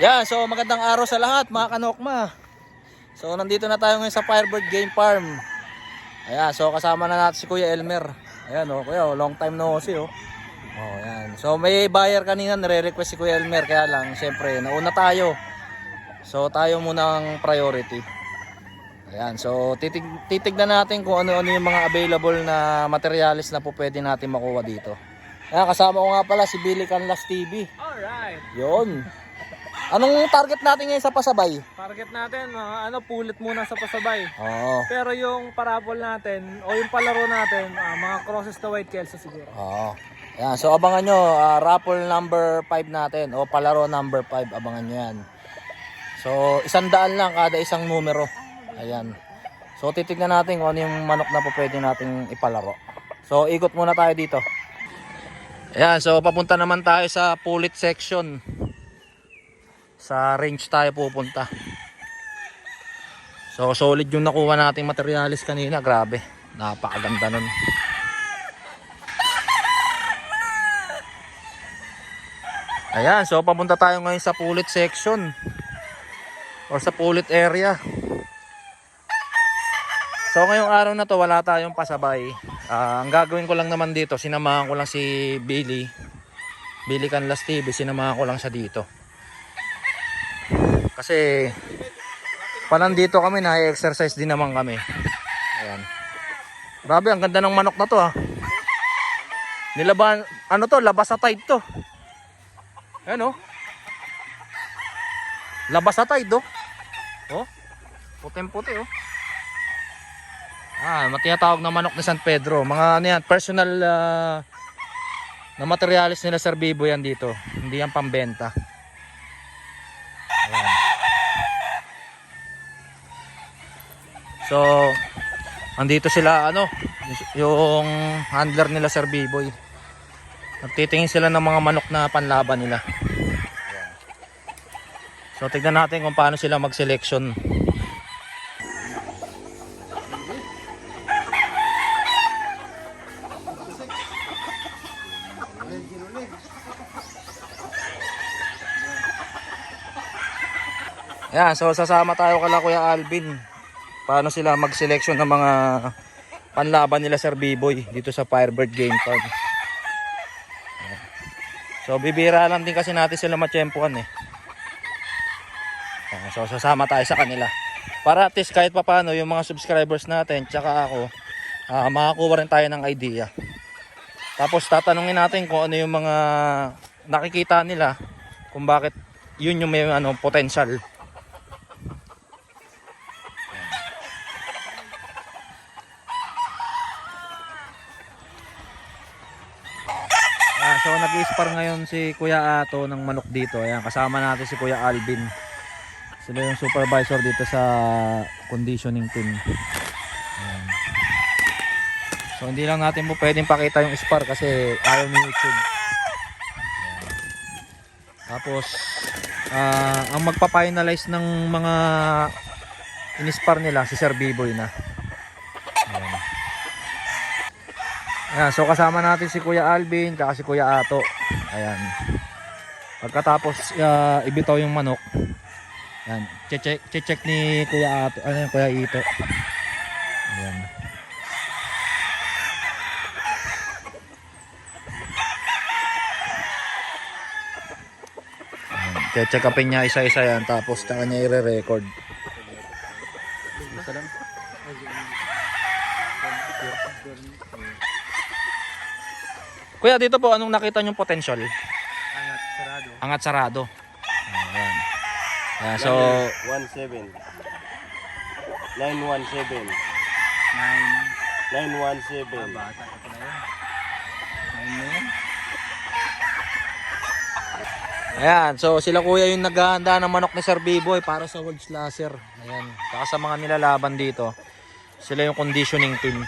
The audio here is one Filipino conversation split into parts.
Yan, so magandang araw sa lahat mga kanokma. So nandito na tayo ngayon sa Firebird Game Farm. Ayan, so kasama na natin si Kuya Elmer. Ayan oh, kuya, oh, long time no see oh. Oh, ayan. So may buyer kanina nire-request si Kuya Elmer kaya lang syempre nauna tayo. So tayo muna ang priority. Ayan, so titig titignan natin kung ano-ano yung mga available na materials na po pwede natin makuha dito. Ayan, kasama ko nga pala si Billy Canlas TV. Alright. Yun. Anong target natin ngayon sa pasabay? Target natin, mga ano, pulit muna sa pasabay. Oo. Pero yung parabol natin, o yung palaro natin, ah, mga crosses to white kelso siguro. Oo. Ayan, so abangan nyo, ah, raffle number 5 natin o palaro number 5, abangan nyo yan. So, isang daan lang kada isang numero. Ayan. So, titignan natin kung ano yung manok na po pwede nating ipalaro. So, ikot muna tayo dito. Ayan, so papunta naman tayo sa pulit section. Sa range tayo pupunta. So, solid yung nakuha nating materialis kanina. Grabe. Napakaganda nun. Ayan, so papunta tayo ngayon sa pulit section or sa pulit area. So ngayong araw na to wala tayong pasabay. Ah, ang gagawin ko lang naman dito, sinamahan ko lang si Billy. Billy Canlas TV, sinamahan ko lang siya dito. Kasi palang dito kami na exercise din naman kami. Ayan. Grabe, ang ganda ng manok na to ha. Nilaban, ano to, labas sa tide to. Ayan oh. Labas sa tide oh. Oh. Puting-puti oh. Ah, matinatawag na manok ni San Pedro. Mga ano yan, personal ah, na materialis nila Sir Bibo yan dito. Hindi yan pambenta. So, andito sila ano, yung handler nila Sir Biboy. Nagtitingin sila ng mga manok na panlaban nila. So tignan natin kung paano sila mag-selection. Yan, so sasama tayo kala Kuya Alvin. Paano sila mag-selection ng mga panlaban nila Sir B-Boy dito sa Firebird Game Farm. So bibira lang din kasi natin sila matsyempuan eh. So sasama tayo sa kanila. Para at least kahit papano yung mga subscribers natin tsaka ako ah, makakuha rin tayo ng idea. Tapos tatanungin natin kung ano yung mga nakikita nila kung bakit yun yung may ano potential. So nag-spar ngayon si Kuya Ato ng manok dito. Ayan, kasama natin si Kuya Alvin. Sila yung supervisor dito sa conditioning team. Ayan. So hindi lang natin po pwedeng pakita yung spar kasi ayaw ni YouTube. Tapos ah, ang magpa-finalize ng mga inispar nila si Sir B-Boy na. Ayan. Ayan, so kasama natin si Kuya Alvin, kaka si Kuya Ato. Ayan. Pagkatapos uh, ibitaw yung manok. Ayan, check check ni Kuya Ato, ano Kuya Ito. Ayan. Ayan, check upin niya isa-isa yan tapos tsaka niya i-record. Kuya, dito po, anong nakita niyong potential? Angat, sarado. Angat sarado. Ayan. Ayan, so, 17 917 Nine. 917 Bata ka pala yun. Nine na yun. ayan, so sila kuya yung naghahanda ng manok ni Sir B-Boy para sa World Slasher. Ayan, saka sa mga nilalaban dito. Sila yung conditioning team.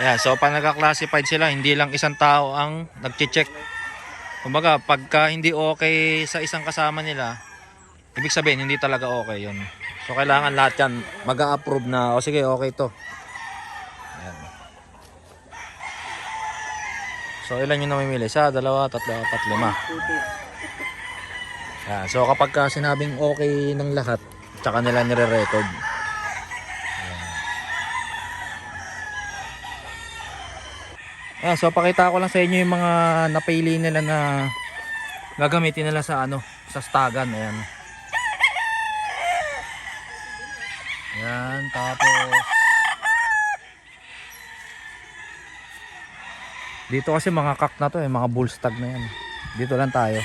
Ayan, so pag nagka-classified sila, hindi lang isang tao ang nagche-check. Kumbaga, pagka hindi okay sa isang kasama nila, ibig sabihin hindi talaga okay 'yon. So kailangan lahat 'yan mag-approve na, o sige, okay 'to. So ilan yung namimili? Isa, dalawa, tatlo, apat, lima. So kapag ka sinabing okay ng lahat, tsaka nila nire-record. Ayan, so pakita ko lang sa inyo yung mga napili nila na gagamitin nila sa ano, sa stagan. Ayan. Ayan, tapos Dito kasi mga kak na to eh, mga bull stag na yan. Dito lang tayo.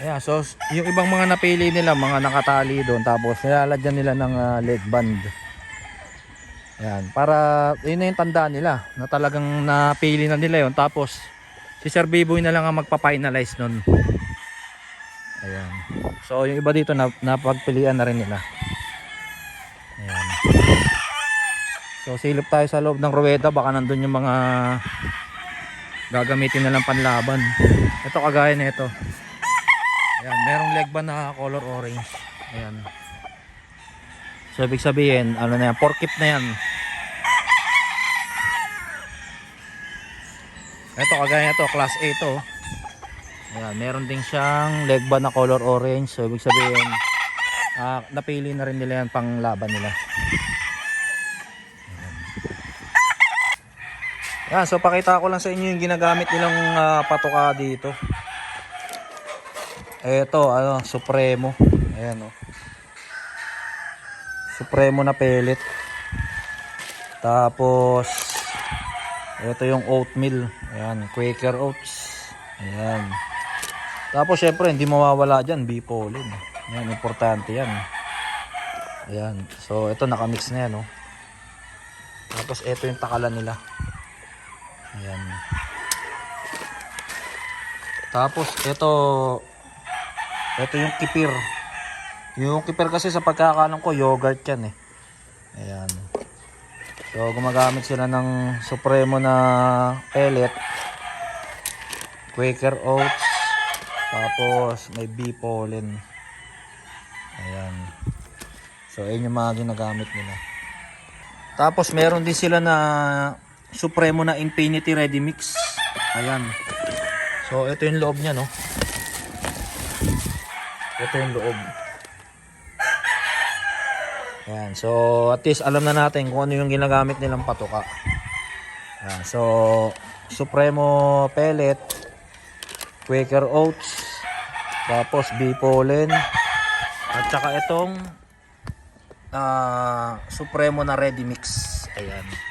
Ayan, so yung ibang mga napili nila, mga nakatali doon, tapos nilalagyan nila ng ah, leg band. Ayan, para yun na yung tanda nila na talagang napili na nila yon Tapos si Sir Biboy na lang ang magpa-finalize nun. Ayan. So yung iba dito na napagpilian na rin nila. Ayan. So silip tayo sa loob ng ruweda baka nandun yung mga gagamitin nilang panlaban. Ito kagaya nito. Ayan, merong leg band na color orange. Ayan. So ibig sabihin, ano na yan, porkip na yan. Ito kagaya ito, class A to. Ayan, meron din siyang leg band na color orange. So ibig sabihin, ah, napili na rin nila yan pang laban nila. Ayan, so pakita ko lang sa inyo yung ginagamit nilang ah, patuka dito. Ito, ano, Supremo. Ayan, oh. Supremo na pellet. Tapos ito yung oatmeal. Ayan, Quaker Oats. Ayan. Tapos syempre hindi mawawala diyan B-pollen. Ayan, importante 'yan. Ayan. So ito nakamix na 'yan, oh. Tapos ito yung takalan nila. Ayan. Tapos ito ito yung kipir. Yung kipir kasi sa pagkakalam ko yogurt 'yan eh. Ayan. So gumagamit sila ng supremo na pellet. Quaker oats. Tapos may bee pollen. Ayan. So ayun yung mga ginagamit nila. Tapos meron din sila na supremo na infinity ready mix. Ayan. So ito yung loob niya no. Ito yung loob. Ayan, so at least alam na natin kung ano yung ginagamit nilang patuka. Ayan, so Supremo pellet, Quaker oats, tapos bee pollen, at saka itong ah, Supremo na ready mix. Ayan.